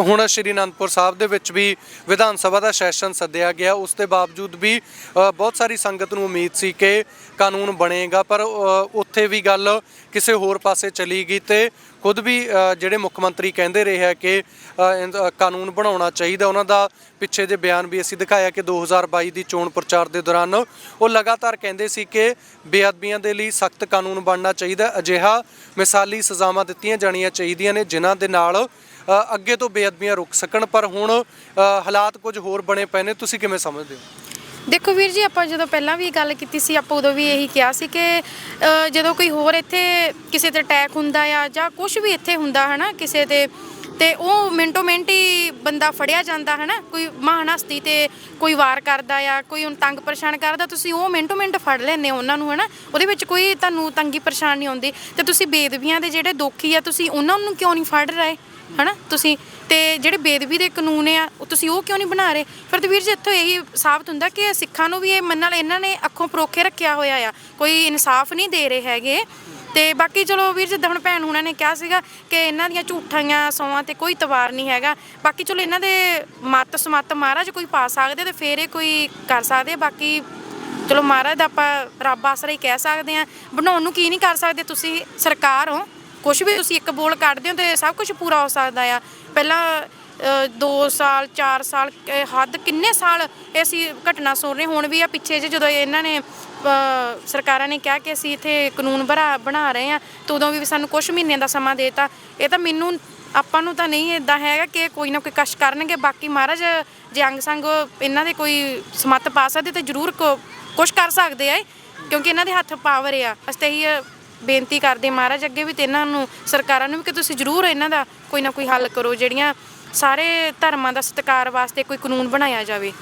ਹੁਣ ਸ਼੍ਰੀ ਅਨੰਦਪੁਰ ਸਾਹਿਬ ਦੇ ਵਿੱਚ ਵੀ ਵਿਧਾਨ ਸਭਾ ਦਾ ਸੈਸ਼ਨ ਸੱਦਿਆ ਗਿਆ। ਉਸ ਦੇ ਬਾਵਜੂਦ ਵੀ ਬਹੁਤ ਸਾਰੀ ਸੰਗਤ ਨੂੰ ਉਮੀਦ ਸੀ ਕਿ ਕਾਨੂੰਨ ਬਣੇਗਾ, ਪਰ ਉੱਥੇ ਵੀ ਗੱਲ ਕਿਸੇ ਹੋਰ ਪਾਸੇ ਚਲੀ ਗਈ ਤੇ ਖੁਦ ਵੀ ਜਿਹੜੇ ਮੁੱਖ ਮੰਤਰੀ ਕਹਿੰਦੇ ਰਹੇ ਹੈ ਕਿ ਕਾਨੂੰਨ ਬਣਾਉਣਾ ਚਾਹੀਦਾ। ਉਹਨਾਂ ਦਾ ਪਿੱਛੇ ਜੇ ਬਿਆਨ ਵੀ ਅਸੀਂ ਦਿਖਾਇਆ ਕਿ 2022 ਦੀ ਚੋਣ ਪ੍ਰਚਾਰ ਦੇ ਦੌਰਾਨ ਉਹ ਲਗਾਤਾਰ ਕਹਿੰਦੇ ਸੀ ਕਿ ਬੇਅਦਬੀਆਂ ਦੇ ਲਈ ਸਖਤ ਕਾਨੂੰਨ ਬਣਨਾ ਚਾਹੀਦਾ। ਅਜਿਹਾ ਮਿਸਾਲੀ ਸਜ਼ਾਵਾਂ ਦਿੱਤੀਆਂ ਜਾਣੀਆਂ ਚਾਹੀਦੀਆਂ ਨੇ, ਜਿਨ੍ਹਾਂ ਦੇ ਨਾਲ ਅੱਗੇ ਤੋਂ ਬੇਅਦਬੀਆਂ ਰੁਕ ਸਕਣ। ਪਰ ਹੁਣ ਹਾਲਾਤ ਕੁਝ ਹੋਰ ਬਣੇ ਪਏ ਨੇ। ਤੁਸੀਂ ਕਿਵੇਂ ਸਮਝਦੇ ਹੋ? ਦੇਖੋ ਵੀਰ ਜੀ, ਆਪਾਂ ਜਦੋਂ ਪਹਿਲਾਂ ਵੀ ਗੱਲ ਕੀਤੀ ਸੀ, ਆਪਾਂ ਉਦੋਂ ਵੀ ਇਹੀ ਕਿਹਾ ਸੀ ਕਿ ਜਦੋਂ ਕੋਈ ਹੋਰ ਇੱਥੇ ਕਿਸੇ ਤੇ ਅਟੈਕ ਹੁੰਦਾ ਆ ਜਾਂ ਕੁਝ ਵੀ ਇੱਥੇ ਹੁੰਦਾ, ਹਨਾ, ਕਿਸੇ ਤੇ ਤੇ ਉਹ ਮਿੰਟੋ ਮਿੰਟ ਹੀ ਬੰਦਾ ਫੜਿਆ ਜਾਂਦਾ ਹੈ ਨਾ ਕੋਈ ਮਹਾਨ ਹਸਤੀ ਤੇ ਕੋਈ ਵਾਰ ਕਰਦਾ ਆ ਕੋਈ ਉਹਨੂੰ ਤੰਗ ਪਰੇਸ਼ਾਨ ਕਰਦਾ, ਤੁਸੀਂ ਉਹ ਮਿੰਟੋ ਮਿੰਟ ਫੜ ਲੈਂਦੇ ਹੋ ਉਹਨਾਂ ਨੂੰ ਹੈ ਨਾ ਉਹਦੇ ਵਿੱਚ ਕੋਈ ਤੁਹਾਨੂੰ ਤੰਗੀ ਪਰੇਸ਼ਾਨ ਨਹੀਂ ਆਉਂਦੀ। ਤੇ ਤੁਸੀਂ ਬੇਦਬੀਆਂ ਦੇ ਜਿਹੜੇ ਦੋਖੀ ਆ, ਤੁਸੀਂ ਉਹਨਾਂ ਨੂੰ ਕਿਉਂ ਨਹੀਂ ਫੜ ਰਹੇ? ਹਨਾ? ਤੁਸੀਂ ਤੇ ਜਿਹੜੇ ਬੇਦਬੀ ਦੇ ਕਾਨੂੰਨ ਆ, ਉਹ ਤੁਸੀਂ ਉਹ ਕਿਉਂ ਨਹੀਂ ਬਣਾ ਰਹੇ? ਫਿਰ ਤੇ ਵੀਰ ਜੀ, ਇੱਥੋਂ ਇਹੀ ਸਾਬਤ ਹੁੰਦਾ ਕਿ ਸਿੱਖਾਂ ਨੂੰ ਵੀ ਇਹ ਮੰਨਣ ਇਹਨਾਂ ਨੇ ਅੱਖੋਂ ਪਰੋਖੇ ਰੱਖਿਆ ਹੋਇਆ ਆ। ਕੋਈ ਇਨਸਾਫ ਨਹੀਂ ਦੇ ਰਹੇ ਹੈਗੇ। ਤੇ ਬਾਕੀ ਚਲੋ ਵੀਰ ਜਿੱਦਾਂ ਹੁਣ ਭੈਣ ਹੁਣਾਂ ਨੇ ਕਿਹਾ ਸੀਗਾ ਕਿ ਇਹਨਾਂ ਦੀਆਂ ਝੂਠਾਂ ਸੌਆਂ ਤੇ ਕੋਈ ਤਵਾਰ ਨਹੀਂ ਹੈਗਾ। ਬਾਕੀ ਚਲੋ ਇਹਨਾਂ ਦੇ ਮਤ ਸਮਤ ਮਹਾਰਾਜ ਕੋਈ ਪਾ ਸਕਦੇ ਤੇ ਫੇਰ ਇਹ ਕੋਈ ਕਰ ਸਕਦੇ ਬਾਕੀ ਚਲੋ ਮਹਾਰਾਜ ਦਾ ਆਪਾਂ ਰੱਬ ਆਸਰਾ ਹੀ ਕਹਿ ਸਕਦੇ ਆ। ਬਣਾਉਣ ਨੂੰ ਕੀ ਨਹੀਂ ਕਰ ਸਕਦੇ? ਤੁਸੀਂ ਸਰਕਾਰ ਹੋ। ਕੁਝ ਵੀ ਤੁਸੀਂ ਇੱਕ ਬੋਲ ਕੱਢਦੇ ਹੋ ਤੇ ਸਭ ਕੁਝ ਪੂਰਾ ਹੋ ਸਕਦਾ ਆ। ਪਹਿਲਾਂ 2 ਸਾਲ 4 ਸਾਲ ਹੱਦ ਕਿੰਨੇ ਸਾਲ ਇਹ ਅਸੀਂ ਘਟਨਾ ਸੁਣ ਰਹੇ ਹੁਣ ਵੀ ਆ ਪਿੱਛੇ ਜੇ ਜਦੋਂ ਇਹਨਾਂ ਨੇ ਸਰਕਾਰਾਂ ਨੇ ਕਿਹਾ ਕਿ ਅਸੀਂ ਇੱਥੇ ਕਾਨੂੰਨ ਬਣਾ ਬਣਾ ਰਹੇ ਆ ਤਾਂ ਉਦੋਂ ਵੀ ਸਾਨੂੰ ਕੁਝ ਮਹੀਨਿਆਂ ਦਾ ਸਮਾਂ ਦੇਤਾ। ਇਹ ਤਾਂ ਮੈਨੂੰ, ਆਪਾਂ ਨੂੰ ਤਾਂ ਨਹੀਂ ਇਦਾਂ ਹੈਗਾ ਕਿ ਕੋਈ ਨਾ ਕੋਈ ਕਸ਼ ਕਰਨਗੇ। ਬਾਕੀ ਮਹਾਰਾਜ, ਜੇ ਅੰਗ ਸੰਗ ਇਹਨਾਂ ਦੇ ਕੋਈ ਸਮੱਤ ਪਾ ਸਕਦੇ ਤੇ ਜ਼ਰੂਰ ਕੁਝ ਕਰ ਸਕਦੇ ਆ ਕਿਉਂਕਿ ਇਹਨਾਂ ਦੇ ਹੱਥ ਪਾਵਰ ਆ। ਅਸੀਂ ਤਾਂ ਇਹੀ ਬੇਨਤੀ ਕਰਦੇ ਮਹਾਰਾਜ, ਅੱਗੇ ਵੀ ਤੇ ਇਹਨਾਂ ਨੂੰ, ਸਰਕਾਰਾਂ ਨੂੰ ਵੀ ਕਿ ਤੁਸੀਂ ਜ਼ਰੂਰ ਇਹਨਾਂ ਦਾ ਕੋਈ ਨਾ ਕੋਈ ਹੱਲ ਕਰੋ, ਜਿਹੜੀਆਂ ਸਾਰੇ ਧਰਮਾਂ ਦਾ ਸਤਿਕਾਰ ਵਾਸਤੇ ਕੋਈ ਕਾਨੂੰਨ ਬਣਾਇਆ ਜਾਵੇ।